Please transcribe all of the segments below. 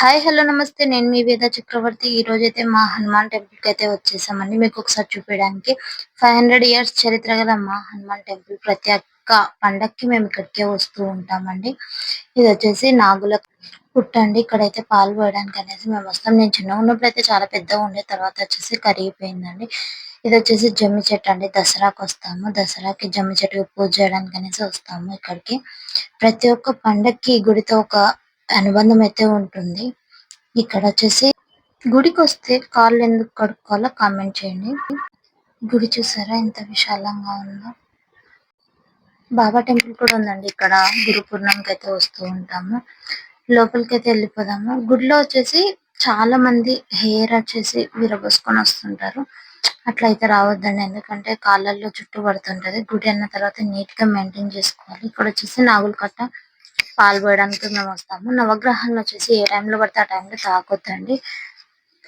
Hi hello నమస్తే. నేను మీ వేద చక్రవర్తి. ఈ రోజు అయితే మా హనుమాన్ టెంపుల్కి అయితే వచ్చేసామండి. మీకు ఒకసారి చూపించడానికి ఫైవ్ హండ్రెడ్ ఇయర్స్ చరిత్ర గల మా హనుమాన్ టెంపుల్ ప్రతి ఒక్క పండక్కి మేము ఇక్కడికే వస్తూ ఉంటామండి. ఇది వచ్చేసి నాగుల పుట్టండి ఇక్కడైతే పాలు పోయడానికి అనేసి మేము వస్తాం. నేను చిన్నగా ఉన్నప్పుడు అయితే చాలా పెద్దగా ఉండే తర్వాత వచ్చేసి కరిగిపోయిందండి. ఇది వచ్చేసి జమ్మి చెట్టు అండి. దసరాకి వస్తాము. దసరాకి జమ్మి చెట్టుకి పూజ చేయడానికి అనేసి వస్తాము ఇక్కడికి. ప్రతి ఒక్క పండక్కి గుడితో ఒక అనుబంధం అయితే ఉంటుంది. ఇక్కడ వచ్చేసి గుడికి వస్తే కాళ్ళు ఎందుకు కడుక్కోవాలో కామెంట్ చేయండి. గుడి చూసారా? ఎంత విశాలంగా ఉందో. బాబా టెంపుల్ కూడా ఉందండి. ఇక్కడ గురు పూర్ణంకి అయితే వస్తూ ఉంటాము. లోపలికి అయితే వెళ్ళిపోదాము. గుడిలో వచ్చేసి చాలా మంది హెయిర్ వచ్చేసి విరబోసుకొని వస్తుంటారు. అట్లా అయితే రావద్దండి. ఎందుకంటే కాళ్ళల్లో చుట్టూ పడుతుంటది. గుడి అన్న తర్వాత నీట్గా మెయింటైన్ చేసుకోవాలి. ఇక్కడ వచ్చేసి నాగుల కట్ట పాల్గొనడానికి మేము వస్తాము. నవగ్రహాలను వచ్చేసి ఏ టైంలో పడితే ఆ టైంలో తాకొద్దండి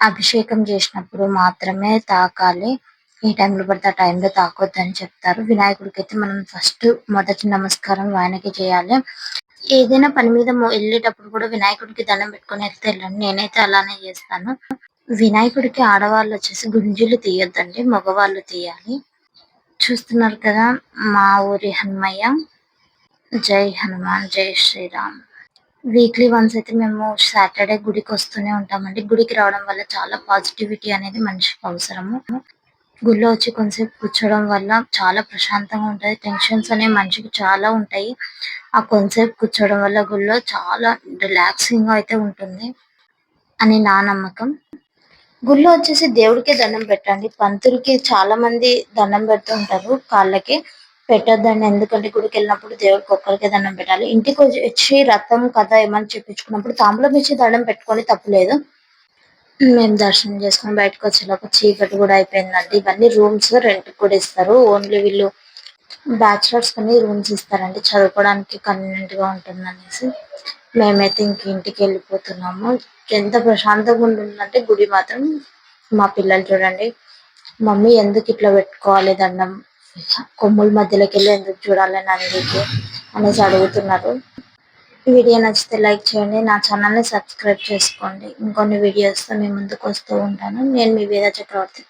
అభిషేకం చేసినప్పుడు మాత్రమే తాకాలి. ఏ టైంలో పడితే ఆ టైంలో అని చెప్తారు. వినాయకుడికి అయితే మనం ఫస్ట్ మొదటి నమస్కారం ఆయనకి చేయాలి. ఏదైనా పని మీద వెళ్ళేటప్పుడు కూడా వినాయకుడికి దండం పెట్టుకొని అయితే వెళ్ళండి. నేనైతే అలానే చేస్తాను. వినాయకుడికి ఆడవాళ్ళు వచ్చేసి గుంజులు తీయొద్దండి. మగవాళ్ళు తీయాలి. చూస్తున్నారు కదా మా ఊరి హనుమయ్య. జై హనుమాన్ జై శ్రీరామ్. వీక్లీ వన్స్ అయితే మేము సాటర్డే గుడికి వస్తూనే ఉంటామండి. గుడికి రావడం వల్ల చాలా పాజిటివిటీ అనేది మనిషికి అవసరము. గుడిలో వచ్చి కొంతసేపు కూర్చోవడం వల్ల చాలా ప్రశాంతంగా ఉంటుంది టెన్షన్స్ అనేవి మనిషికి చాలా ఉంటాయి. ఆ కొంతసేపు కూర్చోవడం వల్ల గుళ్ళో చాలా రిలాక్సింగ్గా అయితే ఉంటుంది అని నా నమ్మకం. గుడిలో వచ్చేసి దేవుడికే దండం పెట్టండి. పంతులకి చాలా మంది దండం పెడుతూ ఉంటారు కాళ్ళకి. పెట్టొద్దండి. ఎందుకంటే గుడికి వెళ్ళినప్పుడు దేవుడికి ఒక్కరికే దండం పెట్టాలి. ఇంటికి వచ్చి- వచ్చి రథం కథ ఏమని చెప్పించుకున్నప్పుడు తాంబూలం ఇచ్చి దండం పెట్టుకొని తప్పులేదు మేము దర్శనం చేసుకొని బయటకు వచ్చేలోపు చీకటి కూడా అయిపోయిందండి. ఇవన్నీ రూమ్స్ రెంట్ కూడా ఇస్తారు. ఓన్లీ వీళ్ళు బ్యాచిలర్స్ కని రూమ్స్ ఇస్తారండి. చదువుకోవడానికి కన్వీనియంట్గా ఉంటుంది అనేసి మేమైతే ఇంక ఇంటికి వెళ్ళిపోతున్నాము. ఎంత ప్రశాంతంగా ఉంటుందంటే గుడి మాత్రం మా పిల్లలు చూడండి. మమ్మీ ఎందుకు ఇట్లా పెట్టుకోవాలి దండం? కొమ్ముల మధ్యలోకి వెళ్ళి ఎందుకు చూడాలని అందుకే అనేసి అడుగుతున్నారు. వీడియో నచ్చితే లైక్ చేయండి నా ఛానల్ని సబ్స్క్రైబ్ చేసుకోండి. ఇంకొన్ని వీడియోస్తో మీ ముందుకు వస్తూ ఉంటాను. నేను మీ వేద చక్రవర్తి